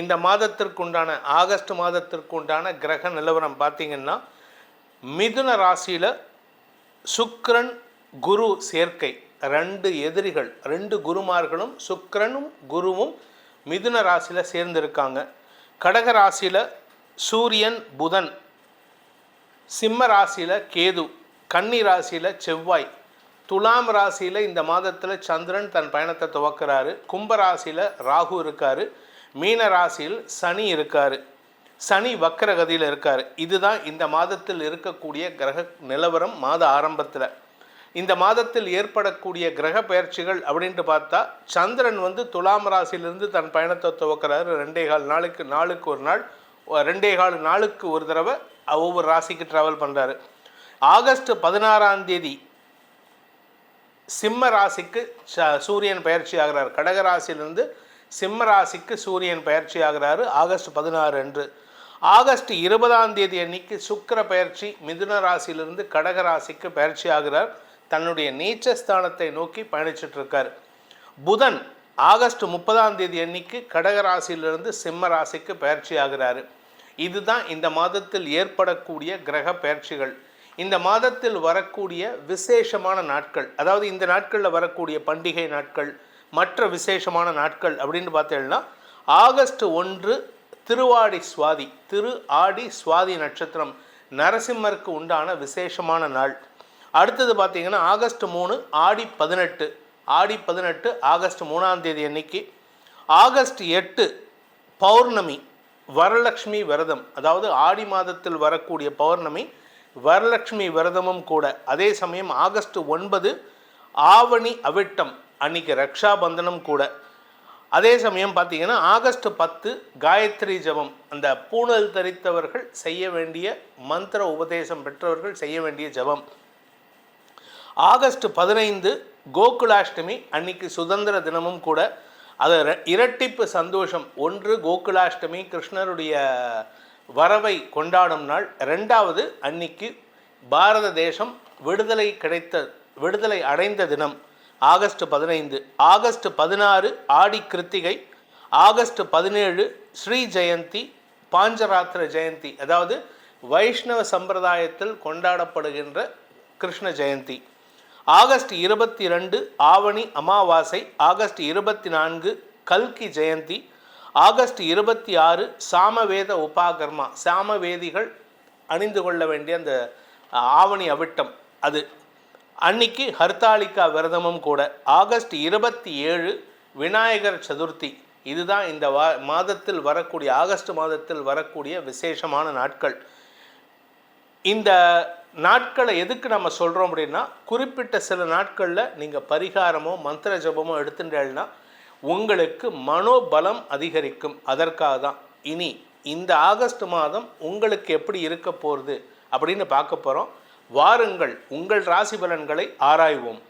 இந்த மாதத்திற்குண்டான ஆகஸ்ட் மாதத்திற்குண்டான கிரக நிலவரம் பார்த்திங்கன்னா மிதுன ராசியில் சுக்ரன் குரு சேர்க்கை ரெண்டு எதிரிகள் ரெண்டு குருமார்களும் சுக்ரனும் குருவும் மிதுன ராசியில் சேர்ந்திருக்காங்க. கடக ராசியில் சூரியன் புதன் சிம்ம ராசியில் கேது கன்னி ராசியில் செவ்வாய் துலாம் ராசியில் இந்த மாதத்தில் சந்திரன் தன் பயணத்தை துவக்கிறாரு கும்ப ராசியில் ராகு இருக்காரு. மீன ராசியில் சனி இருக்கார். சனி வக்கரகதியில் இருக்கார். இதுதான் இந்த மாதத்தில் இருக்கக்கூடிய கிரக நிலவரம் மாத ஆரம்பத்தில். இந்த மாதத்தில் ஏற்படக்கூடிய கிரக பயிற்சிகள் அப்படின்ட்டு பார்த்தா சந்திரன் வந்து துலாம் ராசியிலிருந்து தன் பயணத்தை துவக்கிறாரு. ரெண்டே கால் நாளுக்கு நாளுக்கு ஒரு நாள் ரெண்டே கால் நாளுக்கு ஒரு தடவை ஒவ்வொரு ராசிக்கு ட்ராவல் பண்ணுறாரு ஆகஸ்ட் பதினாறாம் தேதி சிம்ம ராசிக்கு ச- சூரியன் பயிற்சி ஆகிறார். கடக ராசியிலிருந்து சிம்ம ராசிக்கு சூரியன் பயிற்சி ஆகிறாரு. ஆகஸ்ட் பதினாறு அன்று. ஆகஸ்ட் இருபதாம் தேதி அன்னைக்கு சுக்கிர பயிற்சி மிதுன ராசியிலிருந்து கடக ராசிக்கு பயிற்சி ஆகிறார். தன்னுடைய நீச்ச ஸ்தானத்தை நோக்கி பயணிச்சுட்டு இருக்கார். புதன் ஆகஸ்ட் முப்பதாம் தேதி அன்னைக்கு கடக ராசியிலிருந்து சிம்ம ராசிக்கு பயிற்சி ஆகிறாரு. இதுதான் இந்த மாதத்தில் ஏற்படக்கூடிய கிரக பயிற்சிகள். இந்த மாதத்தில் வரக்கூடிய விசேஷமான நாட்கள் அதாவது இந்த நாட்களில் வரக்கூடிய பண்டிகை நாட்கள் மற்ற விசேஷமான நாட்கள் அப்படின்னு பார்த்தீங்கன்னா ஆகஸ்ட் ஒன்று திருவாடி சுவாதி திரு ஆடி சுவாதி நட்சத்திரம் நரசிம்மருக்கு உண்டான விசேஷமான நாள். அடுத்தது பார்த்திங்கன்னா ஆகஸ்ட் மூணு ஆடி பதினெட்டு. ஆடி பதினெட்டு ஆகஸ்ட் மூணாம் தேதி அன்னைக்கு. ஆகஸ்ட் எட்டு பௌர்ணமி வரலக்ஷ்மி விரதம். அதாவது ஆடி மாதத்தில் வரக்கூடிய பௌர்ணமி வரலட்சுமி விரதமும் கூட. அதே சமயம் ஆகஸ்ட் ஒன்பது ஆவணி அவிட்டம். அன்னைக்கு ரக்ஷாபந்தனம் கூட. அதே சமயம் பார்த்தீங்கன்னா ஆகஸ்ட் பத்து காயத்ரி ஜெபம். அந்த பூணல் தரித்தவர்கள் செய்ய வேண்டிய மந்திர உபதேசம் பெற்றவர்கள் செய்ய வேண்டிய ஜெபம். ஆகஸ்ட் பதினைந்து கோகுலாஷ்டமி அன்னைக்கு சுதந்திர தினமும் கூட. அது இரட்டிப்பு சந்தோஷம். ஒன்று கோகுலாஷ்டமி கிருஷ்ணருடைய வரவை கொண்டாடும் நாள். ரெண்டாவது அன்னைக்கு பாரத தேசம் விடுதலை கிடைத்த விடுதலை அடைந்த தினம். ஆகஸ்ட் பதினைந்து ஆகஸ்ட் பதினாறு ஆடி கிருத்திகை ஆகஸ்ட் பதினேழு ஸ்ரீ ஜெயந்தி பாஞ்சராத்திர ஜெயந்தி அதாவது வைஷ்ணவ சம்பிரதாயத்தில் கொண்டாடப்படுகின்ற கிருஷ்ண ஜெயந்தி. ஆகஸ்ட் இருபத்தி ரெண்டு ஆவணி அமாவாசை ஆகஸ்ட் இருபத்தி நான்கு கல்கி ஜெயந்தி ஆகஸ்ட் இருபத்தி ஆறு சாமவேத உபாகர்மா சாமவேதிகள் அணிந்து கொள்ள வேண்டிய அந்த ஆவணி அவிட்டம் அது. அன்னைக்கு ஹர்த்தாலிகா விரதமும் கூட ஆகஸ்ட் இருபத்தி ஏழு விநாயகர் சதுர்த்தி. இதுதான் இந்த வா மாதத்தில் வரக்கூடிய ஆகஸ்ட் மாதத்தில் வரக்கூடிய விசேஷமான நாட்கள். இந்த நாட்களை எதுக்கு நம்ம சொல்கிறோம் அப்படின்னா குறிப்பிட்ட சில நாட்களில் நீங்கள் பரிகாரமோ மந்திர ஜபமோ எடுத்துட்டேன்னா உங்களுக்கு மனோபலம் அதிகரிக்கும். அதற்காக தான். இனி இந்த ஆகஸ்ட் மாதம் உங்களுக்கு எப்படி இருக்க போகிறது அப்படின்னு பார்க்க போகிறோம் வாருங்கள் உங்கள் ராசி பலன்களை ஆராய்வோம்.